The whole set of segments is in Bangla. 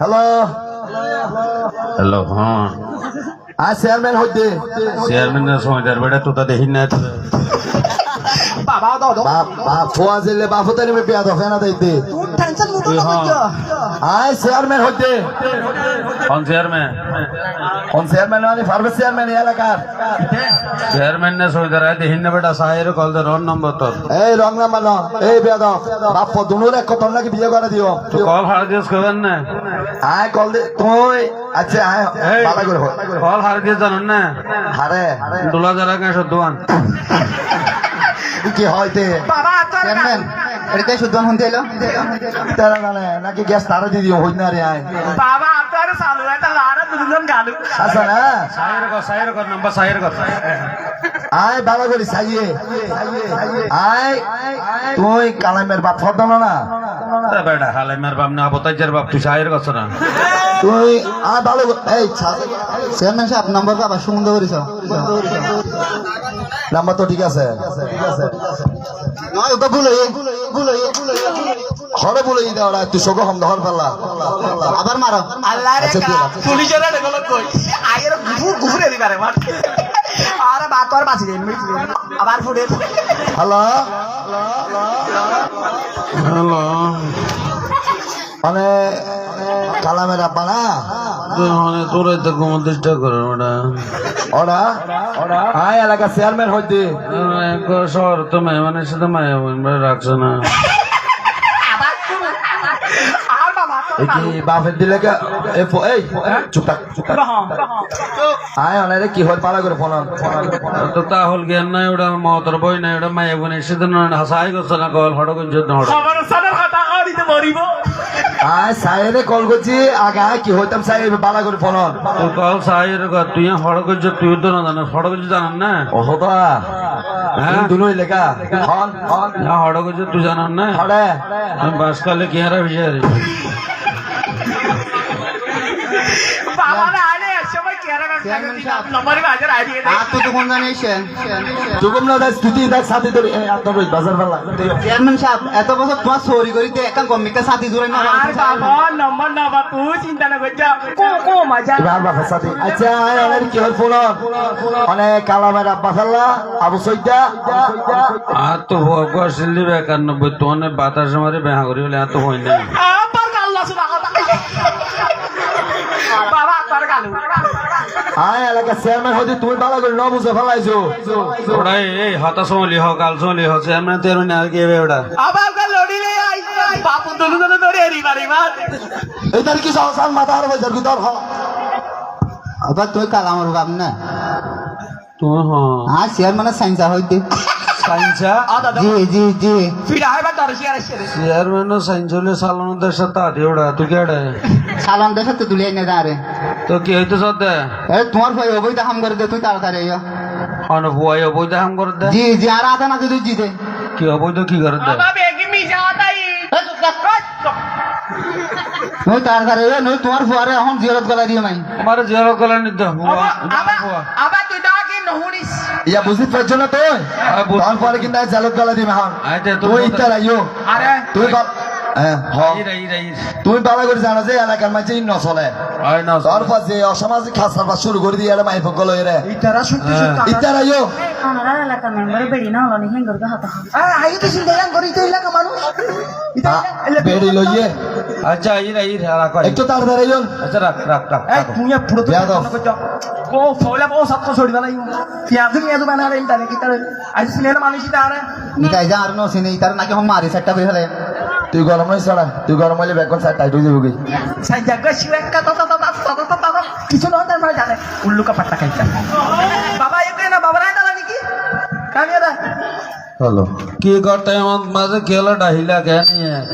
হ্যালো হ্যালো হ্যাঁ আর চেয়ারম্যান হইতে। চেয়ারম্যানের সময় যার বেড়া তো তা দেখিন না। বাবা দাও দাও বাপ বাপ ফোয়া জেলে বাপ হতে নেবে পেয়া দফে না দিতে তুই টেনশন মুটো না হ্যাঁ। চেয়ারম্যান হইতে। কোন চেয়ারম্যান কোন চেয়ারম্যান মানে ফার্মেসি চেয়ারম্যান এলাকার? চেয়ারম্যান না সময় যারা দেখি না বেটা সাহের কল দে রন নম্বর তোর। এই রং নাম্বার ন এই বেয়া দাও বাপ দুনুর এক কত নাকি বিয়ে করে দিও? তুই কল হার দিস করবেন না? আয় কল দে তুই আচ্ছা আয় এই ভালো করে কল হার দিস জানুন না? হারে। দোলা যারা কে সদ্দুয়ান কি হইতে বাবা চেয়ারম্যান এটাতে শুদ্ধ শুনতে এলো তারা নাকি গ্যাস তারা দিয়ে দিও হই না রে আয়। বাবা তোর চালু এটা লারা দুজন গালু। আচ্ছা না? সাহের কর সাহের কর নম্বর সাহের কর আয় ভালো করে সাইয়ে। আয় তুই কালামের বাপ না? তা বেটা হালাইমার বাপ না আবতাইজার বাপ তুই সাহের কর না। তুই আয় ভালো এই চেয়ারম্যান সাহেব নম্বর বাবা সুন্দর করিস নাম্বার তো ঠিক আছে ঠিক আছে। নয় ওটা ভুল ভুল হরে বলে দিতে ওরা তুই শোক হম ধর ফেলা আবার মারো। আল্লাহ আচ্ছা, ঠিক আছে। পুলিশের কই আয়ের গুফুরে দিবারে মার আরে বা তোর বাঁচি দেন আবার ফুটে হ্যালো? হ্যালো। মানে কালামের আব্বা না? মানে তোর তো ঘুমো চেষ্টা করো ওটা। ওরা? আয় এলাকা চেয়ারম্যান হইতে। শহর তো মেহমানের সাথে মায়া রাখছে না আর বাবা তোর এই কি বাপের দিলে কে- এ ফো- এই চুপ থাক চুপ থাক আয় অনেরে কি হল পালা করে ফোন তো তাহল জ্ঞান নাই ওটা মতর বই নাই ওটা মায়া বোনের সাথে হাসাই করছে না কল হড় করছে না হড় খবর সাদের কথা আড়িতে মরিব আয় সাইরে কল করছি আগে কি হইতাম সাই পালা করে ফোন তোর কল কর তুই হড় করছে তুই তো না জানিস হড় করছে জানান না ওহবা হ্যাঁ? দুনুই লেখা হন হন না হড় করছে তুই জানান না হরে আমি বাস কালে কি হারা বিষয় চেয়ারম্যান সাহেব এত বছর তোমার সরি করিতে একা কমিকা সাথে জুড়ে না আর বাবা নম্বর না বা তুই চিন্তা না করছা কো কো মজা এবার বাপের সাথে আচ্ছা কি হল ফোন অনেক কালামের আব্বা ফেললা আবু সৈদা আর তো একানব্বই তো অনেক বাতাস মারি বেহা করি বলে এত হই নাই আয় এলাকা চেয়ারম্যান হইতে তুমি পালা করে ন বুঝে ফেলাইছো। ওটা এই হতা সমলি হোক কাল সমলি হোক এমনি তেরো না আর কি হবে ওটা? আবার গা লড়িলে আই বাপু দুলু দুলু ধরে এরি মারি মার। এই তার কি সহসান মাথা আর বাজার কি তোর হ? আবার তুই কাল আমার বাপ না? তুমি চেয়ারম্যানের সাইন্স হইতে সাইন্সা? আ দাদা জি জি জি। ফিরা আইবার তোর শিয়ার শিয়ার চেয়ারম্যান সাইন্স হলে সালানোদের সাথে আদি ওটা তুই কেডে সালান দেশে তো তুলে এনে দাঁড়ে তো কি হইতে সাথে এ তোমার ভাই অবৈধ হাম করে দে তুই তাড়াতাড়ি আইয়া। হন ভুয়াই অবৈধ হাম করে দে জি জি আর আধা না তুই জিতে কি অবৈধ কি করে দে বাবা বেগি মি যাতাই তুই তাড়াতাড়ি আইয়া, নই তোমার ফুয়ারে এখন জিরত গলা দিও নাই আমার জিয়ারত কলা নিতে ভুয়া আবা ভুয়া আবা তুই দাগে নহুরিস ইয়া বুঝতে পারছ না তুই আয় বুঝ- তারপরে কিন্তু আজ জালত গালা দিবে হন আইতে তো তুই ইত্যার আইও আরে তুই বা- হ্যাঁ তুমি ভালো করে জানো যে এলাকার মাঝে ইন্ন চলে আয় যে অসামাজিক খাসার পাস শুরু করে দিয়ে মাই ফকল এরে ইতারা শুনতে শুনতে ইত্যার আইও আমরা এলাকার মেম্বার বেড়ি না হলো নি হেঙ্গর হাত আই তো চিন্তা ইয়াং করি তো এলাকা মানুষ। বেড়ি লইয়ে। আচ্ছা আই রাই রাখ একটু তাড়াতাড়ি আইও। আচ্ছা রাখ রাখ রাখ এই তুমি পুরো তো। ও ফৌলা ও সত্য ছড়ি বালাই পেঁয়াজ পেঁয়াজ বানা রে ইতারে কি মানুষ ইতারে নিতাই যা আর নসি নেই তার নাকি হম মারি সেটটা তুই গরম হয়েছ না? তুই গরম হলে বেকন সাইড টাইট হয়ে যাবি কিছু নয় তার জানে উল্লু কা পাট্টা খাইতা। বাবা একে না বাবা নাই দাদা নাকি কামিয়া দা। হলো। কি করতে আমার মাঝে খেলা ডাহিলা কেন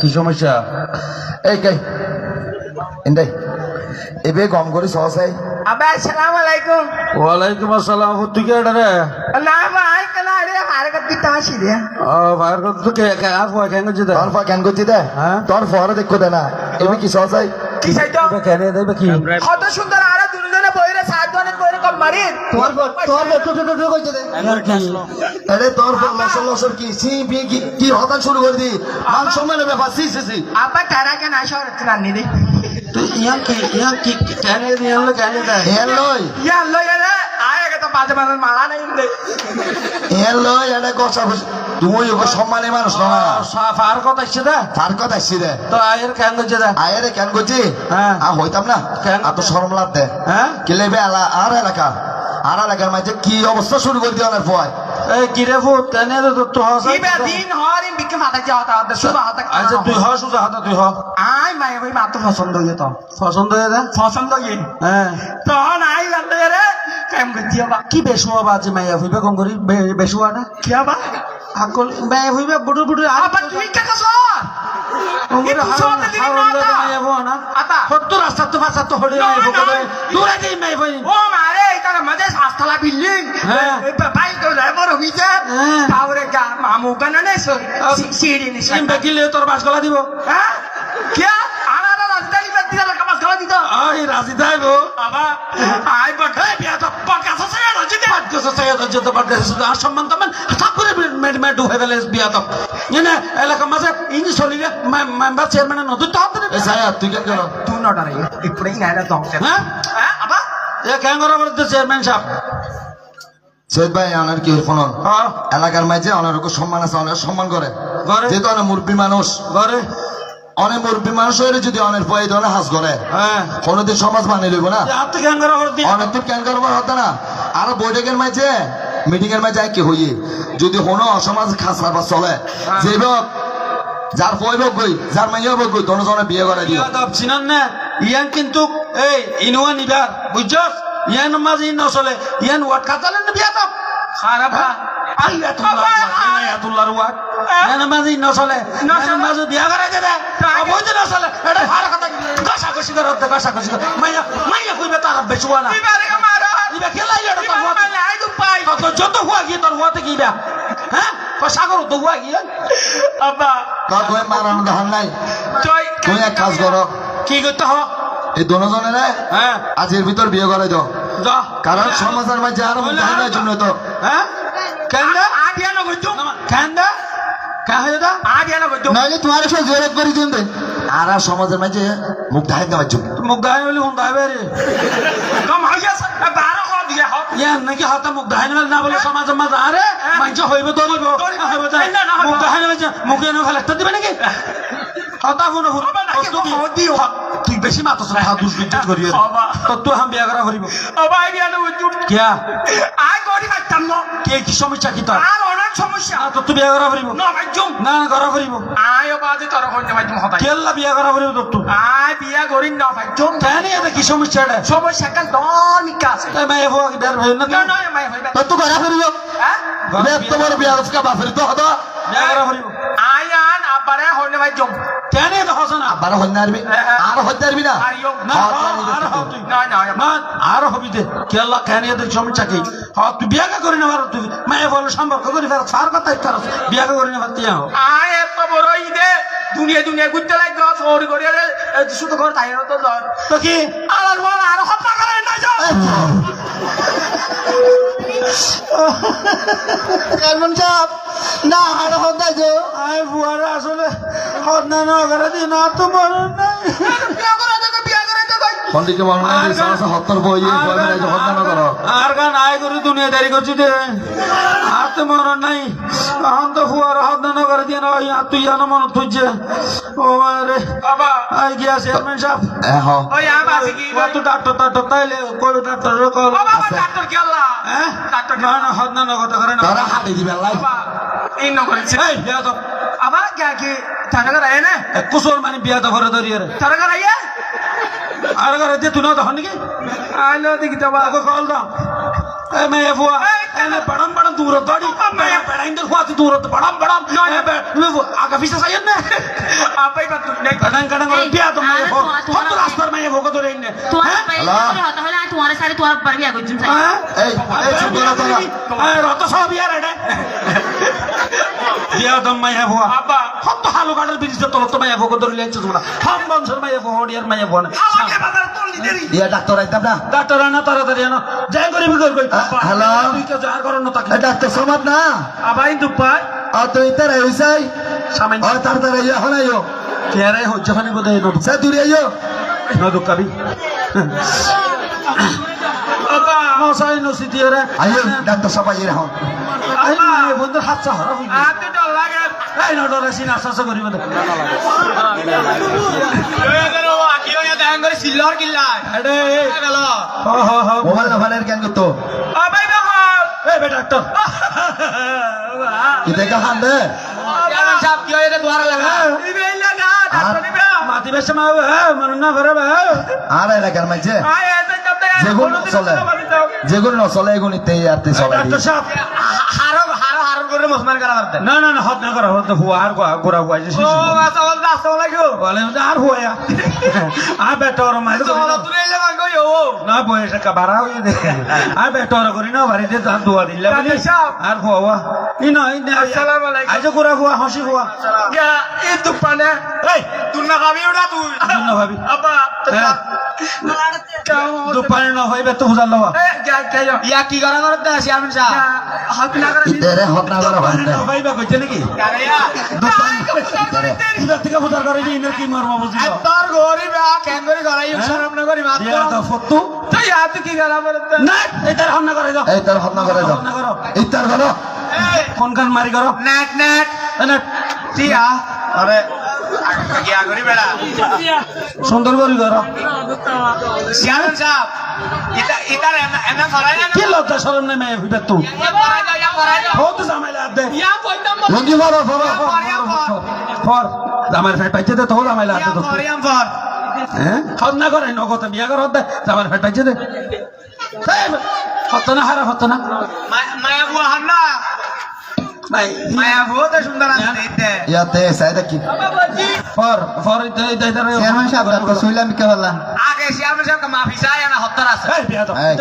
কি সমস্যা? এই কে ইন্দাই এবে গম করে সহসাই। আবা আসসালামু আলাইকুম। ওয়ালাইকুম আসসালাম তুই কে রে? না ভাই কলা রে কা পিতা আসি রে। ও ভাইর কত তো কে? কে আর কয় কেন জিদা তোর ফা কেন করছি দে হ্যাঁ? তোর ফরে দেখো দে না। এবে কি সহসাই? কি চাইতো কেন দেবে কি? কত সুন্দর আর আরে দুজনে বইরে সাত জনে বইরে কল মারি। তোমার তোমার তো তো তো কইছে দে এনার কি আরে তোর ফা লসর লসর কি? সি বি কি কি হতা শুরু করে দি। মান সময় নেবে ফাসি সি সি আব্বা তারা কেন আসর রান্নি দে তুই ইয়া দে এর লই এটা গছা তুমি ওকে সম্মানী মানুষ না ফার কথা আসছে দা তার কথা আসছি রে তো আয়ের কেন করছে দা আয়েরে কেন করছি হ্যাঁ। আর হইতাম না দে হ্যাঁ কেলে আর এলাকা আর এলাকার মাঝে কি অবস্থা শুরু করে দিয়ে অনেক ভয় কিরে ফুট কেন তো তো হস ইবে দিন হরি বিকে মাথা যা হতা? হতা শুধু হতা আচ্ছা তুই হ সুজা হাতা তুই হ আয় মাই ভাই মাত্র পছন্দ হইয়ে তো। পছন্দ হয়ে দা? পছন্দ হইয়ে? হ্যাঁ। তখন আই লাগলে রে কেম গতি বা। কি বেশুয়া বাজে মাইয়া? হইবে কম করি? বেশুয়া না? কি বা? আকল মাইয়া হইবে বুড়ু বুড়ু আবার তুই কে না আতা। মাইয়া হো না? আতা। সত্তর রাস্তা তো ফাসা তো হড়ে না, না। দূরে যাই মাইয়া হই এটা মজা সাস্তলা বিল্ডিং। হ্যাঁ। এই বাই তো লেবার হইছে হ্যাঁ। তাহলে গা মামু কাননে সিডি নি সিম বেকিলে তোর বাস গলা দিব। হ্যাঁ? কি আনারা রাজধানী বাদ দিলা কামাস খাওয়া দিত। আই রাজি দাইবো বাবা আই বট হে বিয়া তো পাকা সসে রাজি দে পাঁচ বছর চাই তো যত পারতে আর সম্মান তো হঠাৎ করে মেড মেড হয়ে গেলে বিয়া তো। এনে এলাকা মাঝে ইনি চলিলে মেম্বার চেয়ারম্যানের নতুন তো হতে এ সায়া তুই কেন করো তুই নটারে ইপুরে গায়না দংতে হ্যাঁ? হ্যাঁ? আবা এ কেন করা বলতে চেয়ারম্যান সাহেব? সৈয়দ ভাই কি হ্যাঁ। এলাকার মাঝে অনেক সম্মান আছে অনেক সম্মান করে। করে। যেহেতু অনেক মুরব্বী মানুষ। ঘরে? অনেক মুরব্বী মানুষ হইলে যদি অনেক ভয় ধরে হাস করে হ্যাঁ। কোনোদিন সমাজ মানি লইব না। করা অনেক তো ক্যান করবার হতো না। আর বৈঠকের মাঝে মিটিং এর মাঝে কি হইয়ে যদি কোনো অসমাজ খাস চলে যে হোক যার বই হোক যার মাইয়া গই দনজনে বিয়ে করে দিও। চিনান না? ইয়ান কিন্তু এই ইনুয়া নিবার বুঝছস? ইয়ান মাঝে ইন নচলে ইয়ান ওয়াট কাটালেন না বিয়াদব খারাপ হ্যাঁ আয়াতুল্লাহর ওয়াট। ইয়ান মাঝে ইন নচলে ইয়ান মাঝে বিয়া করে দে অবৈধ নচলে এটা কথা করে দে করে। মাইয়া মাইয়া কইবে তার বেচুয়া না। ইবারে মারা ইবা খেলাই এটা তোর ওয়াট আই দু পাই তো যত হুয়া গিয়ে তোর হ্যাঁ? তো হুয়া গিয়ে। মারানো ধান নাই। তুই তুই এক কাজ করো। কি করতে হ এই দনজনের হ্যাঁ। আজের ভিতর বিয়ে করে দাও। যা। কারণ সমাজের মাঝে আরও জন্য তো। হ্যাঁ? কেন আডিয়া না গজু কেন কে হয়ে দা আডিয়া না গজু নইলে তোমার সব জোরে করে দিন দে আর আর সমাজের মাঝে মুখ ধাই দেওয়ার জন্য। মুখ দাই বলি হুন দাই বেরে কম হইয়া বারো হ দিয়া হ ইয়ান নাকি হাতে মুখ না বলে সমাজ মাঝ। আরে মাঞ্চ হইবে দরিব হইবে তাই না, না, মুখ না দিবে নাকি? হতা হুন হুন। তুই বেশি মাতস না হাত দুষ বিদ্যুৎ করিয়ে তো তুই হাম বিয়া করা করিব? আবা আইডিয়া না কিয়া? আই গড়ি কাটতাম না কে কি সমস্যা কি তোর? আর অনেক সমস্যা। তো তুই বিয়া করা করিব? না ভাই জুম না করা করিব। আয় বাজে তোর হইতে ভাই জুম হতাই কেল্লা বিয়া করা করিব তুই আয় বিয়া করি না ভাই জুম কেন এটা কি সমস্যা এটা? সমস্যা কাল দল মিকা তাই কি না না না মাই হইবে তো তুই ঘরে ফিরিব হ্যাঁ? তোমার বিয়ে তো বিয়া করা করিব? আয় আন আবারে হইনে ভাই জুম। কেন এটা হসে না? আবার হইতে পারবি আর হইতে পারবি না। আর তুই না। না আর হবি দে। কেলা কেন এদের সমস্যা কি হ্যাঁ তুই বিয়া করে নেবার তুই মায়ে বলে সম্পর্ক করি ফের সার কথা বিয়া করে নেবার তুই হও আয় এত বড় দুনিয়া দুনিয়া ঘুরতে লাগল সৌরি করে শুধু ঘর তাই তো তো কি? আলার বল আর হত্যা করে না যাও। চেয়ারম্যান সাহেব না আর হতে যে আই বুয়ারা আসলে হদ না না করে দি না তো মরণ নাই। পন্ডিকে বল না দিস আছে বই হত্যা না করো। আর গান আয় করে দুনিয়া দাঁড়ি করছি দে। তো তো দিয়ে না ওই তুই জানো মনে তুইছে ও রে বাবা। আই গিয়া চেয়ারম্যান সাহেব। এ হ। ওই আম আছে কি? কত ডাক্তার টাক্তার তাইলে কই ডাক্তার কল। বাবা ডাক্তার কি আল্লাহ? হ্যাঁ? ডাক্তার না না হদ না কথা করে না। তারা হাতে দিবে লাই এই ন করেছে এই বিয়া তো আবার কে কি থানা করে আয় না? কুসর মানে বিয়া তো ভরে ধরিয়ে রে। থানা করে আয়? আর ঘরে দিয়ে তুই না তখন নাকি? আলো দেখি তো বাবা। কল দাও। মেয়ে মেয়ে আগে পিছে সাইন না আপাই বা তুই নাই কাটাং কাটাং করে বিয়া তো মেয়ে ফো কত রাস্তার মেয়ে ফো কত রেইনে তোমার হ্যালো? হতা হলে আমি তোমার সাথে তোমার আগে জুম হ্যাঁ এই এই চুপ করো তোরা এই রত সব বিয়া রে বিয়া দম মাইয়া ফুয়া বাবা কত হালু কাটার বিরিজে তোর তো মাইয়া ফো কত রেইনে তোমরা। হাম বংশের মাইয়া ফো হডিয়ার মাইয়া না দিদি ইয়া ডাক্তার আইতাম না। ডাক্তার আনা তাড়াতাড়ি আনো যাই করি বিকর কই হ্যালো? যার করন না তাকে। ডাক্তার সমাদ না। আবাই দুপাই আ তুই তার হইছাই। সামান্য। ও তার তার ইয়া হনাইও কেরে হচ্ছে খানি বোধহয় নটু সে দূরে আইও। No dukabi. মশাই নসি দিয়ে রে। আইয়ে ডাক্তার সবাই এরকম। আই না বন্ধু হাত চা হরা হইনি এই না ডরে সিন আশ্বাস করিব মোবাইল নাম্বারের জ্ঞান করতো এই বে ডাক্তার। কি দেখা হান দে মাতি বেশ মা মানু না ভরে বা আর এলাকার মাঝে যেগুন চলে। যেগুন নচলে ইয়াতে চলে। ডাক্তার সাহেব না না না হত না করা হত হুয়া আর গোরা হুয়া যে বলে আর হুয়া। আ বেটর মাই না। বয়স কা বাড়া দে। আর বেটর করি না তা দোয়া দিলে আর হুয়া ই না ই না আজ গোরা হুয়া হাসি হুয়া। এই তুই। না ভাবি। দুপারে না হইবে তো বুঝাল লওয়া। ইতেরে হক না করে হান দে ভাইবা কইছে নাকি? ইদার থেকে বুঝার করে নি ইনার কি মর্ম বুঝিল দিয়া তো ফতু না এটার হন্না করে দাও। এই তার হক না করে দাও। হন্না করো। এই তার করো কোন কান মারি করো? এনে সুন্দর করে করো। কি লজ্জা শরম নেই মেয়ে ভিতর লঙ্গি মারো ফরো ফর জামাইর ফেট পাইছে দে তো জামাইলা দে তো হ্যাঁ হন্না। করে নগতে বিয়া দে জামাইর ফেট পাইছে দে হত না হারা হত না নাই ইয়াতে সাইদা কি ফর ফর ইতে ইতে চেয়ারম্যান সাহেব ডাক্তার সইলাম কে বললা এই বিয়া তো। এই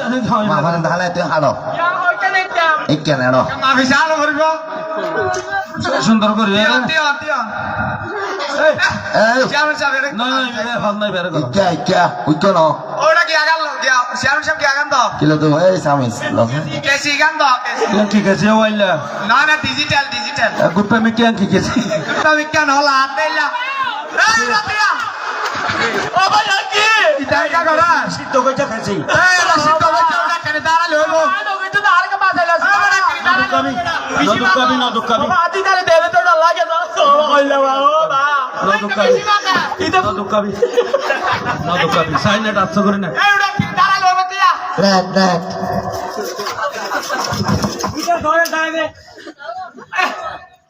মা মানে ধালে তুই হাড়ো এই কেন এড়ো সুন্দর করে এই। এই না না বিয়া হল নাই বের করো। ইকা ইকা উইতো ন। কিলো তো এই সামিস লগে কেন কি গেছে। ওইলা ডিজিটাল ডিজিটাল গুপ্পে মে কেন কি গেছে। বিজ্ঞান হল হাত দিলা এই রাতিয়া ও ভাই কি? এটা এটা করা। সিদ্ধ কইটা খাইছি এই রশিদ তো বাচ্চা ওটা কেন দাঁড়া লইবো আনো কিন্তু দাঁড়া কে বাজাইলা দুকাবি না দুকাবি আদি তারে দেবে তো না লাগে না তো কইলা ও বা না দুকাবি না দুকাবি না দুকাবি আচ্ছা করে না রাত রাত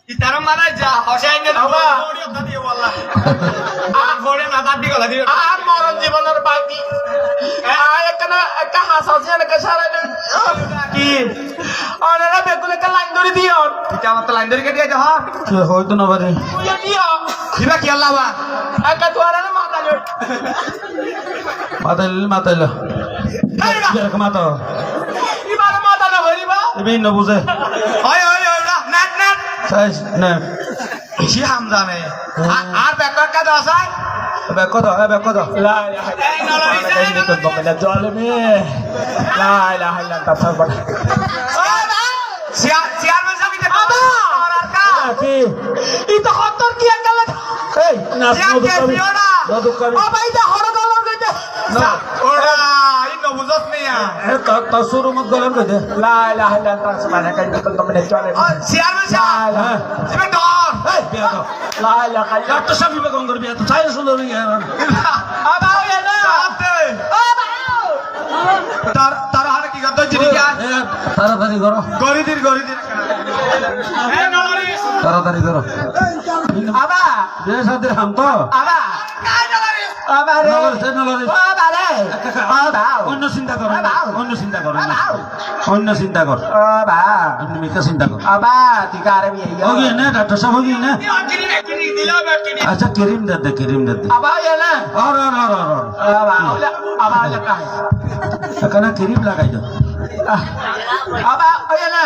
ইতার মারা যা হসাই নে বাবা। দিয়ে বললা আর ঘরে না দাদি গলা দিয়ে। আর মরণ জীবনের বাকি। আর একটা না একটা হাসাসি না সারা কি? অনেরা বেগুনে কা লাইন ধরে দিও। এটা আমার তো লাইন ধরে কেটে যা হ্যাঁ? কি হইতো না পারে তুই দিও। কিবা কি আল্লাহ বা একটা তোরা না মাথা জোর মাতা। এবার মাথা না ভরিবা এবি ন বুঝে ওই ওই ওই না নাট নাট। সাইজ না। বেশি হামজা নেই আর ব্যাকওয়ার্ড কাজ আছে? এই লা ইলাহা চেয়ারম্যান সাহেব এটা বাবা কি? একাল এই না না? দুকাবি ও ভাই না ওরা নিয়া এ তা তা শুরু মত গলন কইতে লা ইলাহা ইল্লা আনতা সাবহান কাই তো তুমি চলে। চেয়ারম্যান সাহেব! হ্যাঁ। তুমি ডর এই বিয়া তো। লা ইলাহা ইল্লা আনতা সাবি বেগম করবি? তো চাই সুন্দর হই গেল। আবা ওই না। ও তার তার হারে কি করতে জিনি কি? তাড়াতাড়ি করো। গরিদির গরিদির। এই নলরি তাড়াতাড়ি করো। আবা। বিয়ে সাথে হাম তো। আবা। আবা রে। আবা রে। আবা অন্য চিন্তা করো অন্য চিন্তা করো অন্য চিন্তা কর। আবা অন্য মিকা চিন্তা কর। আবা তিকারে বিয়ে হোগি না ডাক্তার সাহেব হোগি না। কিনি কিনি দিলা বা কিনি আচ্ছা ক্রিম দে দে ক্রিম দে দে। আবা ইয়ে না। আর আর আর আর আবা আবা লাগা এখানে ক্রিম লাগাই দাও আবা ইয়ে না।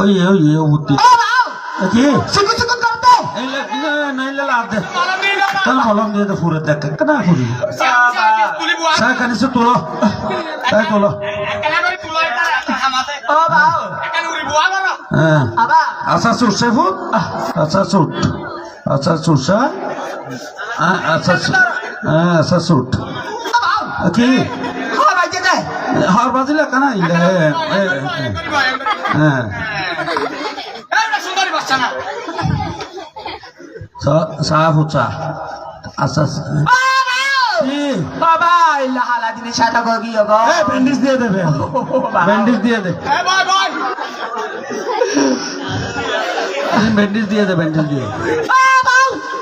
ওই ওই উঠতে আবা কি? সুকু সুকু করতে এই লে না নাই লে লাভ দে কেন মলম দিয়ে দে ফুরে দেখ কেন ফুরি তুলি বুয়া সাই কানি সে তোলো সাই তোলো হ্যাঁ আচ্ছা সুট সে ফুট আচ্ছা সুট আচ্ছা সুট সা আচ্ছা সুট হ্যাঁ সাসুট কি হার বাজিলে কানা হ্যাঁ সাফ উচা আচ্ছা কি? বাবা ইল্লা হালা দিনে সাদা গগি গো এ ব্যান্ডেজ দিয়ে দেবে ব্যান্ডেজ দিয়ে দে। এ বয় বয় ব্যান্ডেজ দিয়ে দে ব্যান্ডেজ দিয়ে?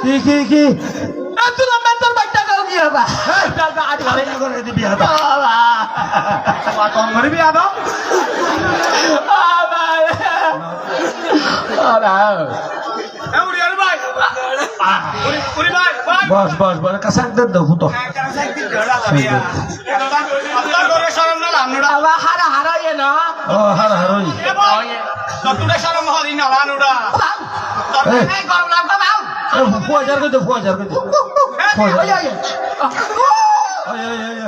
কি কি কি? তুই মেন্টাল বাইটা গগি বাবা। করে দিবি কম করবি এ উড়ি বস বস বস কাসাক দে দো ফুটো আপনার করে শরম না লামনুডা বাবা হারা হারা ইয়ে না। ও হার হারই এ বয় ততুরে শরম হরি না লানুডা এই। এই গরম লাগ বাবা এ ফুয়া জার কই দে। ফুয়া কই দে। ফুয়া জার ওই ওই ওই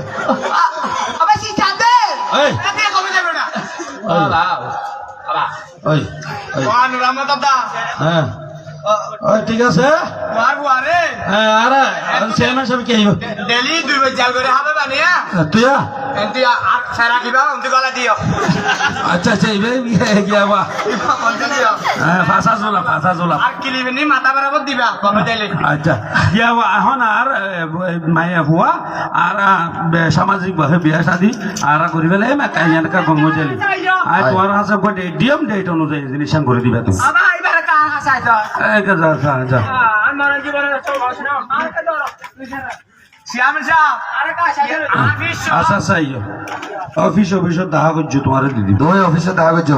আবার সি চাঁদে কমে যাবে না ওই ওই লানুডা দাদা। হ্যাঁ। ঠিক আছে? হ্যাঁ আরে চেয়ারম্যান সাহেব কি আইব ডেলি দুই বই জাল করে হবে বানিয়া তুইয়া এন্তি আর সারা কিবা অন্তি গলা দিও আচ্ছা আচ্ছা গিয়া বা হ্যাঁ ফাঁসা জোলা ফাঁসা জোলা। আর কিলিবিনি মাথা বরাবর দিবা কমে দিলে। আচ্ছা বা এখন আর মায়ে হুয়া আর সামাজিক ভাবে বিয়া শাদি আর করে ফেলে কাইয়ানকা গঙ্গ জালি আর তোমার কাছে ডিএম ডেট অনুযায়ী জিনিস করে দিবা তুমি। আচ্ছা আচ্ছা ইয়ে অফিস অফিসত দেখা করছ তোমার দিদি তোমার অফিসে দেখা করছ